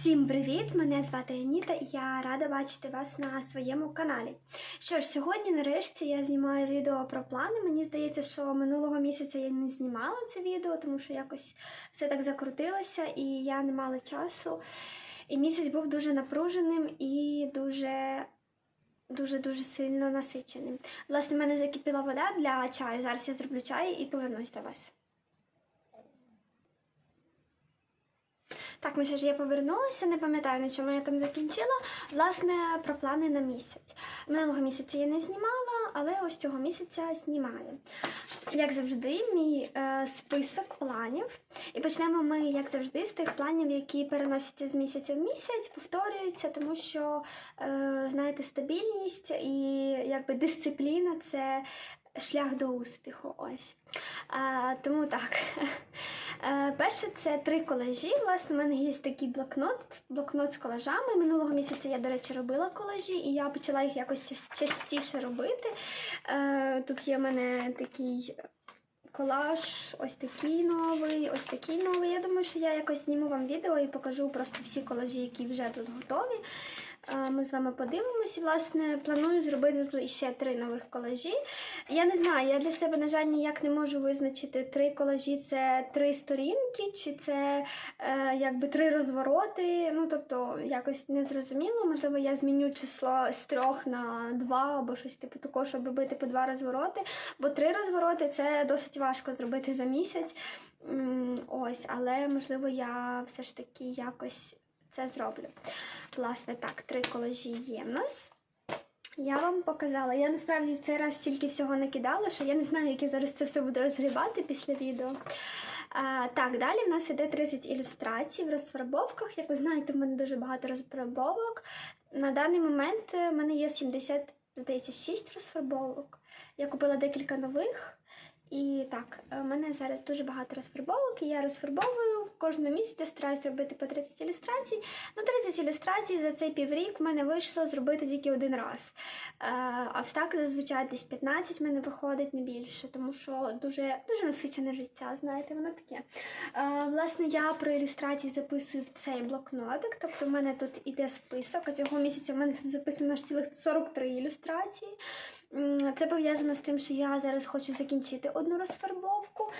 Всім привіт! Мене звати Аніта і я рада бачити вас на своєму каналі. Що ж, сьогодні нарешті я знімаю відео про плани. Мені здається, що минулого місяця я не знімала це відео, тому що якось все так закрутилося і я не мала часу. І місяць був дуже напруженим і дуже. Дуже-дуже сильно насиченим. Власне, в мене закипіла вода для чаю. Зараз я зроблю чай і повернусь до вас. Так, ну що ж, я повернулася, не пам'ятаю, на чому я там закінчила. Власне, про плани на місяць. Минулого місяця я не знімала, але ось цього місяця знімаю. Як завжди, мій е, список планів. І почнемо ми, як завжди, з тих планів, які переносяться з місяця в місяць, повторюються, тому що, е, знаєте, стабільність і якби дисципліна це шлях до успіху. Ось. А, тому так. Е, Перше це три колажі. Власне, в мене є такий блокнот, блокнот з колажами. Минулого місяця я, до речі, робила колажі, і я почала їх якось частіше робити. Е, Тут є в мене такий колаж, ось такий новий, ось такий новий. Я думаю, що я якось зніму вам відео і покажу просто всі колажі, які вже тут готові. Ми з вами подивимося. Власне, планую зробити тут іще три нових колажі. Я не знаю, я для себе, на жаль, ніяк не можу визначити три колажі це три сторінки, чи це е, якби три розвороти. Ну, тобто, якось не зрозуміло. Можливо, я зміню число з трьох на два або щось типу такого, щоб робити по два розвороти. Бо три розвороти це досить важко зробити за місяць. Ось, але можливо, я все ж таки якось це зроблю. Власне, так, три колажі є в нас. Я вам показала. Я насправді цей раз стільки всього накидала, що я не знаю, як я зараз це все буду розгрібати після відео. А, так, далі в нас іде 30 ілюстрацій в розфарбовках. Як ви знаєте, в мене дуже багато розфарбовок. На даний момент е, в мене є 70, здається, 6 розфарбовок. Я купила декілька нових. І так, е, в мене зараз дуже багато розфарбовок, і я розфарбовую кожного місяця стараюсь робити по 30 ілюстрацій. Ну, 30 ілюстрацій за цей піврік в мене вийшло зробити тільки один раз. Е, А так зазвичай десь 15 в мене виходить не більше, тому що дуже, дуже насичене життя, знаєте, воно таке. Е, Власне, я про ілюстрації записую в цей блокнотик, тобто в мене тут іде список, а цього місяця в мене тут записано аж цілих 43 ілюстрації. Це пов'язано з тим, що я зараз хочу закінчити одну розфарбовку.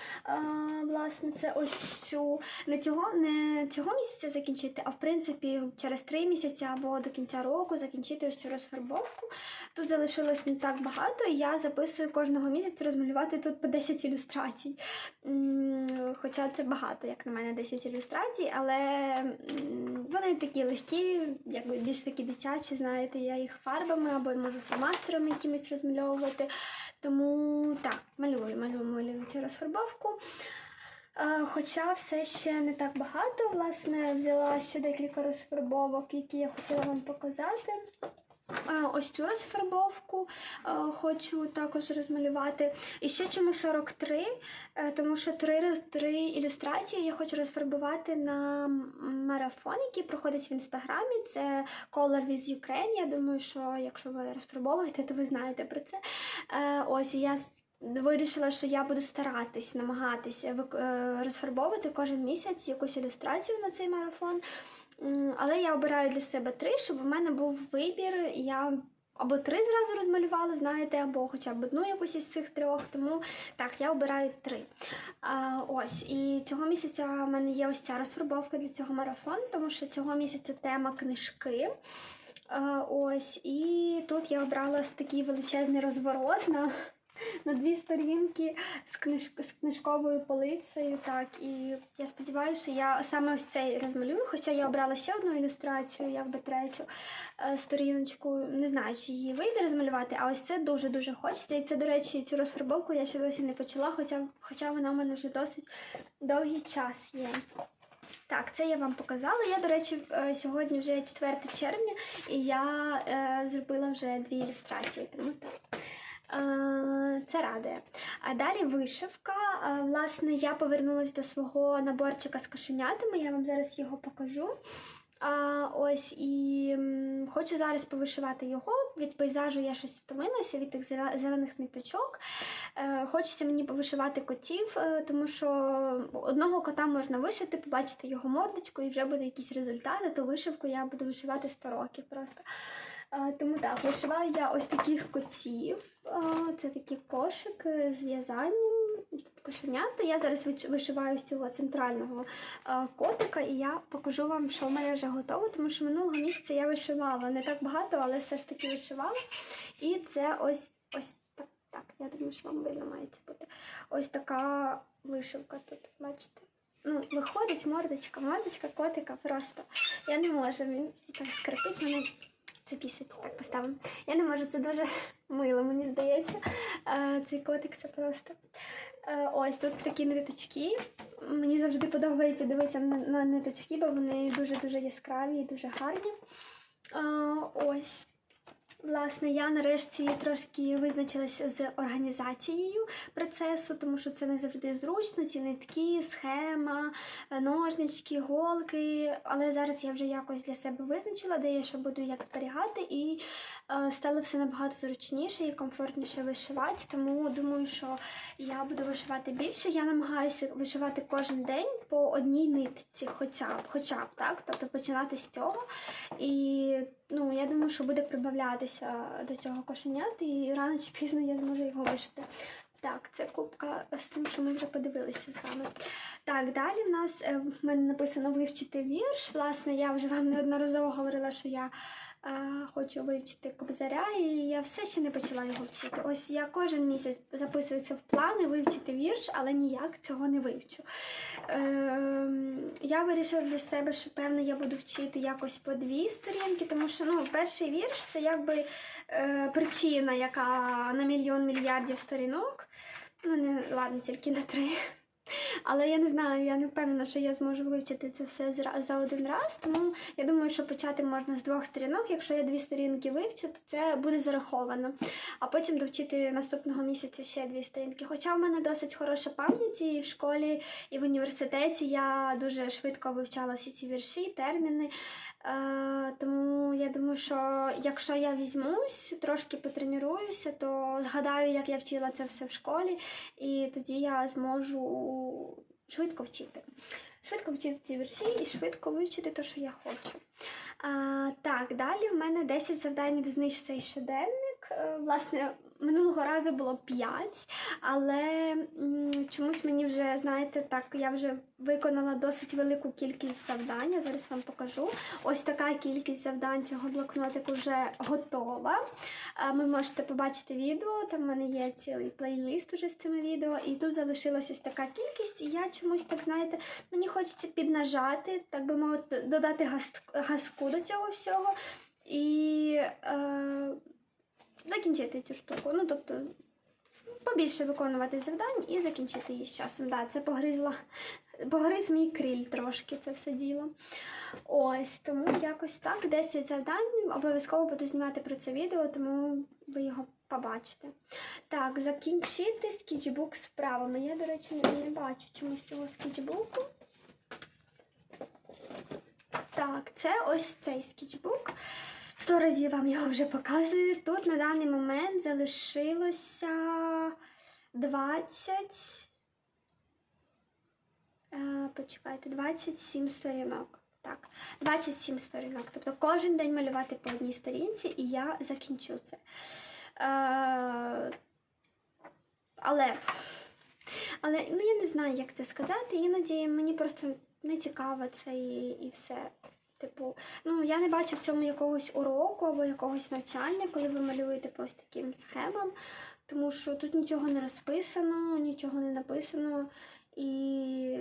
Власне, це ось цю не цього, не цього місяця закінчити, а в принципі через три місяці або до кінця року закінчити ось цю розфарбовку. Тут залишилось не так багато, і я записую кожного місяця розмалювати тут по 10 ілюстрацій. Хоча це багато, як на мене, 10 ілюстрацій, але вони такі легкі, якби більш такі дитячі, знаєте, я їх фарбами або можу фломастерами якимось розмальовувати. Тому так, малюю, малюю, малюю цю розфарбовку. Хоча все ще не так багато, власне, взяла ще декілька розфарбовок, які я хотіла вам показати. Ось цю розфарбовку е, хочу також розмалювати. І ще чому 43, е, тому що три, три ілюстрації я хочу розфарбувати на марафон, який проходить в інстаграмі. Це Color with Ukraine. Я думаю, що якщо ви розфарбовуєте, то ви знаєте про це. Е, Ось я вирішила, що я буду старатись, намагатися розфарбовувати кожен місяць якусь ілюстрацію на цей марафон. Але я обираю для себе три, щоб у мене був вибір. Я або три зразу розмалювала, знаєте, або хоча б одну якусь із цих трьох. Тому так, я обираю три. А, ось, і цього місяця в мене є ось ця розфарбовка для цього марафону, тому що цього місяця тема книжки. А, ось, і тут я обрала такий величезний розворот на, на дві сторінки з, книж, з книжковою полицею. Так, і я сподіваюся, я саме ось цей розмалюю, хоча я обрала ще одну ілюстрацію, якби третю е, сторіночку. Не знаю, чи її вийде розмалювати, а ось це дуже-дуже хочеться. І це, до речі, цю розфарбовку я ще досі не почала, хоча, хоча вона в мене вже досить довгий час є. Так, це я вам показала. Я, до речі, е, сьогодні вже 4 червня, і я е, зробила вже дві ілюстрації. Тому так. Е, Це радує. А далі вишивка. Е, Власне, я повернулася до свого наборчика з кошенятами. Я вам зараз його покажу. А, ось і хочу зараз повишивати його. Від пейзажу я щось втомилася, від тих зелених ниточок. Е, хочеться мені повишивати котів, тому що одного кота можна вишити, побачити його мордочку і вже буде якийсь результат, а ту вишивку я буду вишивати 100 років просто. Тому так, вишиваю я ось таких котів. Це такі кошики з в'язанням. Тут кошенята. Я зараз вишиваю з цього центрального котика, і я покажу вам, що в мене вже готово, тому що минулого місяця я вишивала не так багато, але все ж таки вишивала. І це ось ось так. Так, я думаю, що вам видно мається бути. Ось така вишивка тут, бачите? Ну, виходить мордочка, мордочка котика просто. Я не можу, він так скрипить мене. Це пісить, так поставимо. Я не можу, це дуже мило, мені здається. Е, цей котик це просто. Е, ось тут такі ниточки. Мені завжди подобається дивитися на, ниточки, бо вони дуже-дуже яскраві і дуже гарні. Е, ось. Власне, я нарешті трошки визначилася з організацією процесу, тому що це не завжди зручно. Ці нитки, схема, е, ножнички, голки. Але зараз я вже якось для себе визначила, де я що буду як зберігати, і е, стало все набагато зручніше і комфортніше вишивати. Тому думаю, що я буду вишивати більше. Я намагаюся вишивати кожен день по одній нитці, хоча б, хоча б так, тобто починати з цього. І ну, я думаю, що буде прибавлятися до цього кошенят, і рано чи пізно я зможу його вишити. Так, це кубка з тим, що ми вже подивилися з вами. Так, далі в нас е, в мене написано вивчити вірш. Власне, я вже вам неодноразово говорила, що я хочу вивчити кобзаря, і я все ще не почала його вчити. Ось я кожен місяць записую це в плани вивчити вірш, але ніяк цього не вивчу. Е, я вирішила для себе, що певно я буду вчити якось по дві сторінки, тому що ну, перший вірш це якби е, причина, яка на мільйон мільярдів сторінок. Ну, не ладно, тільки на три. Але я не знаю, я не впевнена, що я зможу вивчити це все за один раз. Тому я думаю, що почати можна з двох сторінок. Якщо я дві сторінки вивчу, то це буде зараховано. А потім довчити наступного місяця ще дві сторінки. Хоча в мене досить хороша пам'ять і в школі, і в університеті я дуже швидко вивчала всі ці вірші, терміни. Е, тому я думаю, що якщо я візьмусь, трошки потренуюся, то згадаю, як я вчила це все в школі, і тоді я зможу швидко вчити. Швидко вчити ці вірші і швидко вивчити те, що я хочу. А, так, далі в мене 10 завдань в знижці щоденник. Е, Власне, минулого разу було 5, але чомусь мені вже, знаєте, так, я вже виконала досить велику кількість завдань. Я зараз вам покажу. Ось така кількість завдань цього блокнотику вже готова. Ви можете побачити відео, там в мене є цілий плейлист уже з цими відео, і тут залишилась ось така кількість, і я чомусь так, знаєте, мені хочеться піднажати, так би мовити, додати газ- газку до цього всього. І е, закінчити цю штуку. Ну, тобто, побільше виконувати завдань і закінчити її з часом. Да, це погризла, погриз мій криль трошки це все діло. Ось, тому якось так. 10 завдань. Обов'язково буду знімати про це відео, тому ви його побачите. Так, закінчити скетчбук справами. Я, до речі, не, бачу чомусь цього скетчбуку. Так, це ось цей скетчбук. Сто разів вам його вже показую. Тут на даний момент залишилося 20. Е, почекайте, 27 сторінок. Так, 27 сторінок. Тобто кожен день малювати по одній сторінці, і я закінчу це. Е, але, але ну, я не знаю, як це сказати. Іноді мені просто не цікаво це і, і все. Типу, ну я не бачу в цьому якогось уроку або якогось навчання, коли ви малюєте по ось таким схемам, тому що тут нічого не розписано, нічого не написано. І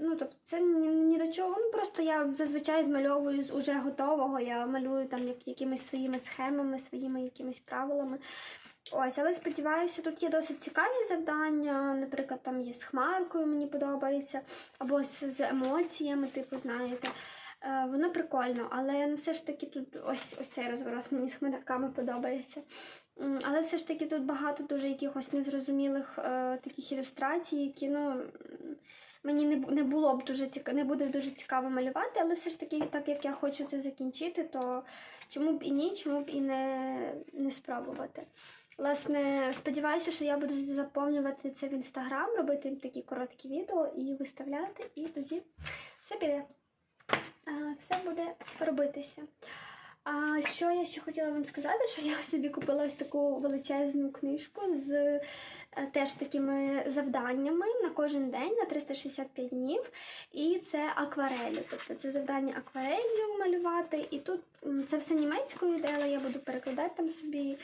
ну, тобто це ні, ні до чого. Ну, просто я зазвичай змальовую з уже готового, я малюю там як, якимись своїми схемами, своїми якимись правилами. Ось, але сподіваюся, тут є досить цікаві завдання. Наприклад, там є з хмаркою, мені подобається, або з, з емоціями, типу, знаєте. Е, воно прикольно, але ну, все ж таки тут ось, ось цей розворот мені з хмарками подобається. Але все ж таки тут багато дуже якихось незрозумілих е, таких ілюстрацій, які ну, мені не, не було б дуже цікаво, не буде дуже цікаво малювати, але все ж таки, так як я хочу це закінчити, то чому б і ні, чому б і не, не спробувати. Власне, сподіваюся, що я буду заповнювати це в інстаграм, робити такі короткі відео і виставляти, і тоді все піде. Все буде робитися. А що я ще хотіла вам сказати, що я собі купила ось таку величезну книжку з е, теж такими завданнями на кожен день на 365 днів. І це акварелі. Тобто це завдання акварелью малювати. І тут це все німецькою йде, але я буду перекладати там собі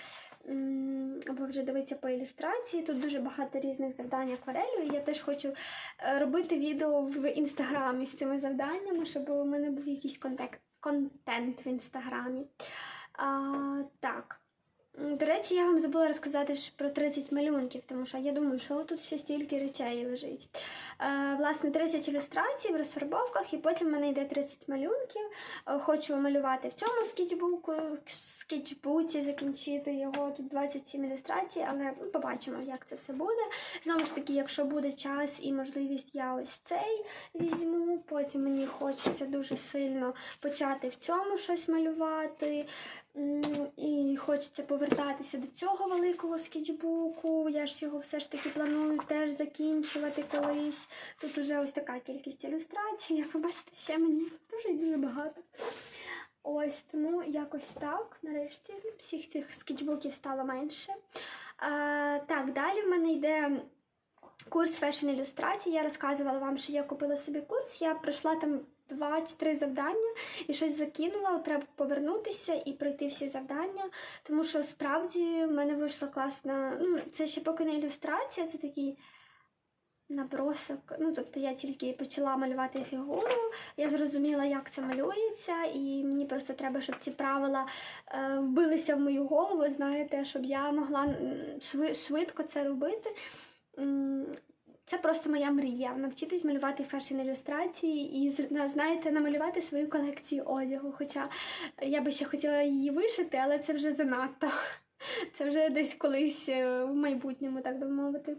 або вже дивитися по ілюстрації. Тут дуже багато різних завдань акварелю. Я теж хочу е, робити відео в інстаграмі з цими завданнями, щоб у мене був якийсь контент в інстаграмі. А, речі, я вам забула розказати про 30 малюнків, тому що я думаю, що тут ще стільки речей лежить. Е, власне, 30 ілюстрацій в розфарбовках, і потім в мене йде 30 малюнків. Е, хочу малювати в цьому скетчбуку, скетчбуці, закінчити його. Тут 27 ілюстрацій, але ну, побачимо, як це все буде. Знову ж таки, якщо буде час і можливість, я ось цей візьму. Потім мені хочеться дуже сильно почати в цьому щось малювати. І хочеться повертатися до цього великого скетчбуку. Я ж його все ж таки планую теж закінчувати колись. Тут уже ось така кількість ілюстрацій. Як ви бачите, ще мені дуже і дуже багато. Ось тому якось так. Нарешті всіх цих скетчбуків стало менше. А, так, далі в мене йде курс фешн ілюстрації. Я розказувала вам, що я купила собі курс. Я пройшла там два чи три завдання і щось закинула. Треба повернутися і пройти всі завдання. Тому що справді в мене вийшла класна. Ну, це ще поки не ілюстрація, це такий. Набросок, ну тобто я тільки почала малювати фігуру, я зрозуміла, як це малюється, і мені просто треба, щоб ці правила е, вбилися в мою голову, знаєте, щоб я могла шви- швидко це робити. Це просто моя мрія навчитись малювати фешн ілюстрації і знаєте, намалювати свою колекцію одягу. Хоча я би ще хотіла її вишити, але це вже занадто. Це вже десь колись е, в майбутньому, так би мовити.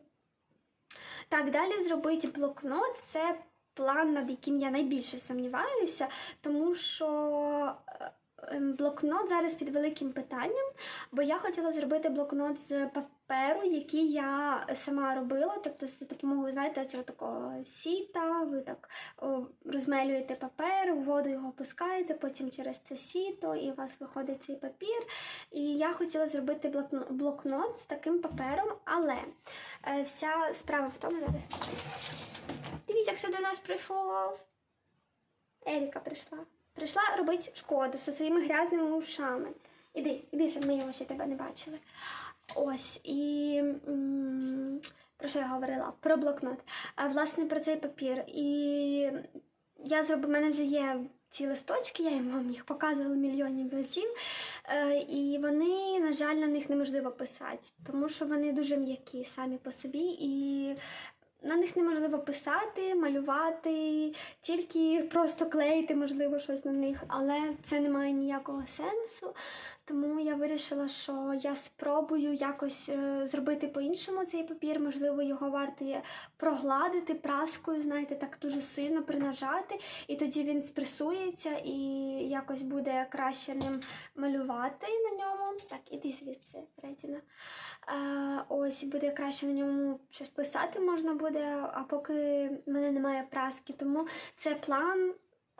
Так, далі зробити блокнот це план, над яким я найбільше сумніваюся, тому що е, ем, блокнот зараз під великим питанням, бо я хотіла зробити блокнот з паперу, який я сама робила, тобто з допомогою, знаєте, цього такого сіта, ви так розмелюєте папер, в воду його пускаєте, потім через це сіто, і у вас виходить цей папір. І я хотіла зробити блокнот, блокнот з таким папером, але е, вся справа в тому зараз. Дивіться, хто до нас прийшов. Еріка прийшла. Прийшла робити шкоду зі своїми грязними ушами. Іди, іди, щоб ми його ще тебе не бачили. Ось і про що я говорила? Про блокнот. А, власне, про цей папір. І я зроблю, в мене вже є ці листочки, я вам їх показувала мільйонів разів. Е, і вони, на жаль, на них неможливо писати, тому що вони дуже м'які самі по собі. І на них неможливо писати, малювати, тільки просто клеїти, можливо, щось на них, але це не має ніякого сенсу. Тому я вирішила, що я спробую якось е, зробити по-іншому цей папір. Можливо, його варто є прогладити праскою, знаєте, так дуже сильно принажати, і тоді він спресується і якось буде краще ним малювати на ньому. Так, іди звідси, Редіна. Е, ось буде краще на ньому щось писати можна буде, а поки в мене немає праски. Тому це план,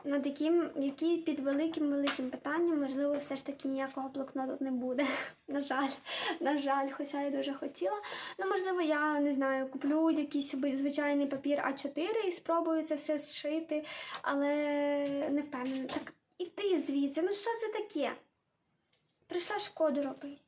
над яким який під великим великим питанням, можливо, все ж таки ніякого блокноту не буде. На жаль, на жаль, хоча я дуже хотіла. Ну, можливо, я не знаю, куплю якийсь звичайний папір А4 і спробую це все зшити, але не впевнена. Так, іди звідси, ну що це таке? Прийшла шкоду робити.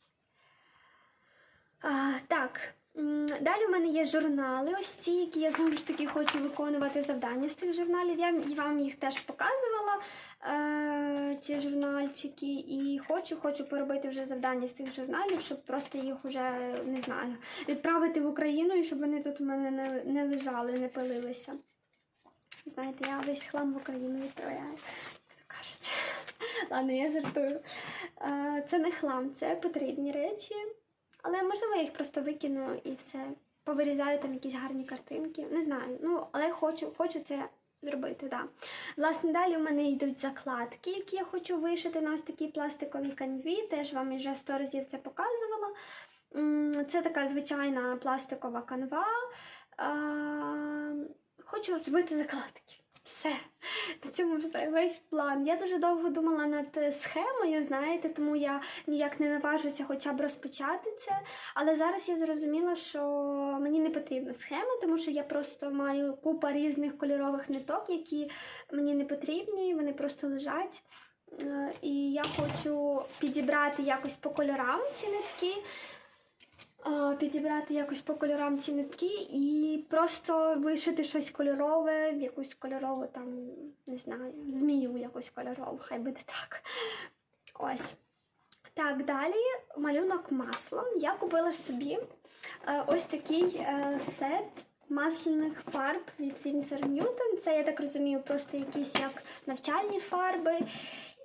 А, так. м, Далі у мене є журнали, ось ці, які я знову ж таки хочу виконувати завдання з тих журналів. Я вам їх теж показувала, е, ці журнальчики, і хочу, хочу поробити вже завдання з тих журналів, щоб просто їх вже не знаю, відправити в Україну і щоб вони тут у мене не, не лежали, не пилилися. Знаєте, я весь хлам в Україну відправляю, як то кажуть. Ладно, я жартую. Е, Це не хлам, це потрібні речі. Але можливо я їх просто викину і все повирізаю там якісь гарні картинки. Не знаю. Ну, але хочу, хочу це зробити, да. Власне, далі у мене йдуть закладки, які я хочу вишити на ось такій пластиковій канві. Теж вам вже сто разів це показувала. Це така звичайна пластикова канва. Хочу зробити закладки. Все. На цьому все, весь план. Я дуже довго думала над е, схемою, знаєте, тому я ніяк не наважуся хоча б розпочати це. Але зараз я зрозуміла, що мені не потрібна схема, тому що я просто маю купа різних кольорових ниток, які мені не потрібні, вони просто лежать. Е, І я хочу підібрати якось по кольорам ці нитки. Е, Підібрати якось по кольорам ці нитки і просто вишити щось кольорове, якусь кольорову там, не знаю, змію якусь кольорову, хай буде так. Ось. Так, далі малюнок маслом. Я купила собі е, ось такий е, сет масляних фарб від Winsor Newton. Це, я так розумію, просто якісь як навчальні фарби.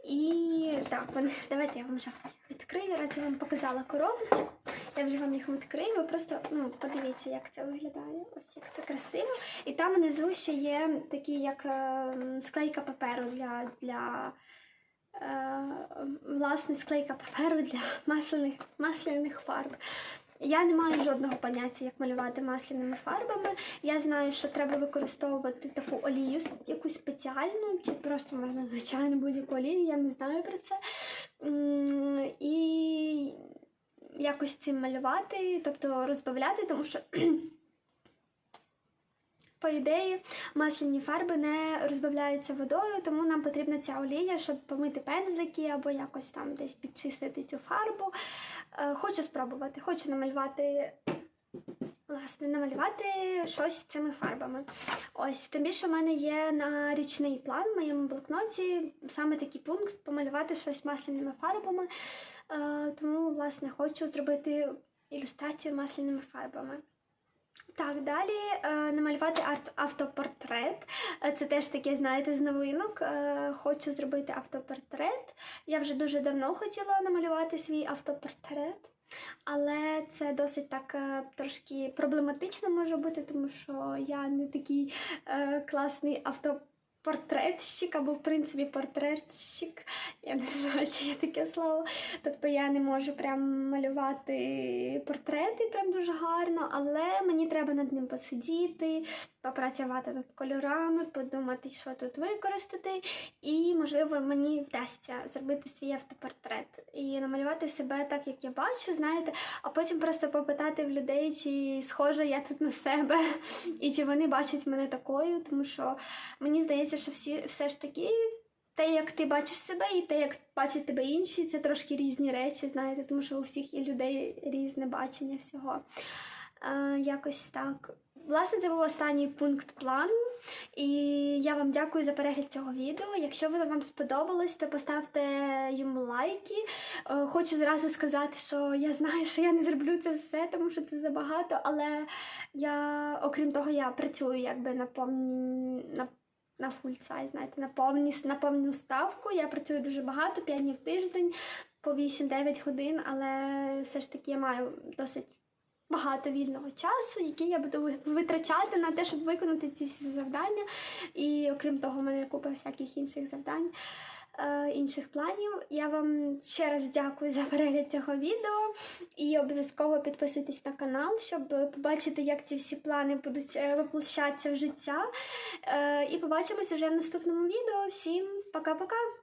І так, вони, давайте я вам вже відкрию, раз я вам показала коробочку. Я вже вам їх відкрию. Ви просто ну, подивіться, як це виглядає. Ось як це красиво. І там внизу ще є такі, як е, склейка паперу для. для е, власне склейка паперу для масляних, масляних фарб. Я не маю жодного поняття, як малювати масляними фарбами. Я знаю, що треба використовувати таку олію, якусь спеціальну, чи просто можна звичайно будь-яку олію, я не знаю про це. І якось цим малювати, тобто розбавляти, тому що по ідеї, масляні фарби не розбавляються водою, тому нам потрібна ця олія, щоб помити пензлики або якось там десь підчистити цю фарбу. Е, Хочу спробувати, хочу намалювати. Власне, намалювати щось цими фарбами. Ось, тим більше в мене є на річний план в моєму блокноті саме такий пункт помалювати щось масляними фарбами. Е, тому, власне, хочу зробити ілюстрацію масляними фарбами. Так, далі е, намалювати автопортрет. Е, Це теж таке, знаєте, з новинок. Е, хочу зробити автопортрет. Я вже дуже давно хотіла намалювати свій автопортрет, але це досить так трошки проблематично може бути, тому що я не такий класний автопортретщик або, в принципі, портретщик. Я не знаю, чи є таке слово. Тобто я не можу прям малювати портрети прям дуже гарно, але мені треба над ним посидіти, попрацювати над кольорами, подумати, що тут використати, і, можливо, мені вдасться зробити свій автопортрет і намалювати себе так, як я бачу, знаєте, а потім просто попитати в людей, чи схожа я тут на себе, і чи вони бачать мене такою, тому що мені здається, що всі все ж таки те, як ти бачиш себе, і те, як бачать тебе інші, це трошки різні речі, знаєте, тому що у всіх є людей різне бачення всього. Е, якось так. Власне, це був останній пункт плану. І я вам дякую за перегляд цього відео. Якщо воно вам сподобалось, то поставте йому лайки. Е, Хочу зразу сказати, що я знаю, що я не зроблю це все, тому що це забагато, але я, окрім того, я працюю якби на повні. На фульцай, знаєте, на повні, на повну ставку. Я працюю дуже багато, 5 днів в тиждень, по 8-9 годин, але все ж таки я маю досить багато вільного часу, який я буду витрачати на те, щоб виконати ці всі завдання. І окрім того, в мене купа всяких інших завдань. Е, Інших планів. Я вам ще раз дякую за перегляд цього відео і обов'язково підписуйтесь на канал, щоб побачити, як ці всі плани будуть е, воплощатися в життя. Е, І побачимось вже в наступному відео. Всім пока-пока!